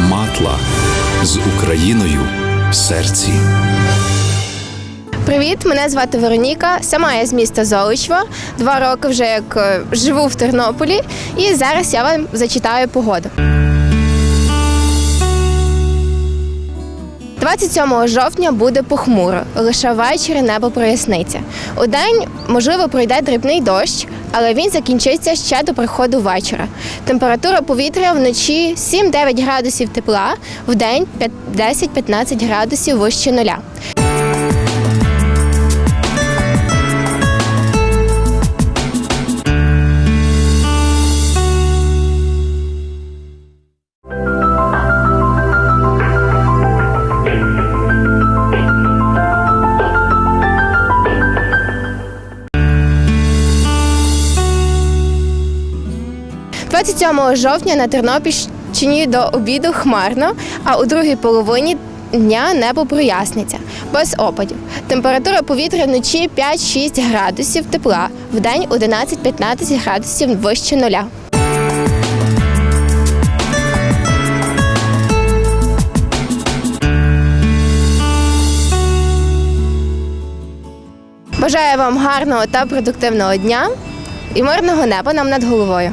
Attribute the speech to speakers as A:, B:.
A: Матла з Україною в серці.
B: Привіт, мене звати Вероніка. Сама я з міста Золочево. Два роки вже як е, живу в Тернополі, і зараз я вам зачитаю погоду. 27 жовтня буде похмуро, лише ввечері небо проясниться. У день, можливо, пройде дрібний дощ, але він закінчиться ще до приходу вечора. Температура повітря вночі 7-9 градусів тепла, в день 10-15 градусів вище нуля. – 27 жовтня на Тернопільщині до обіду хмарно, а у другій половині дня небо проясниться без опадів. Температура повітря вночі 5-6 градусів тепла, в день 11-15 градусів вище нуля. Бажаю вам гарного та продуктивного дня і мирного неба нам над головою.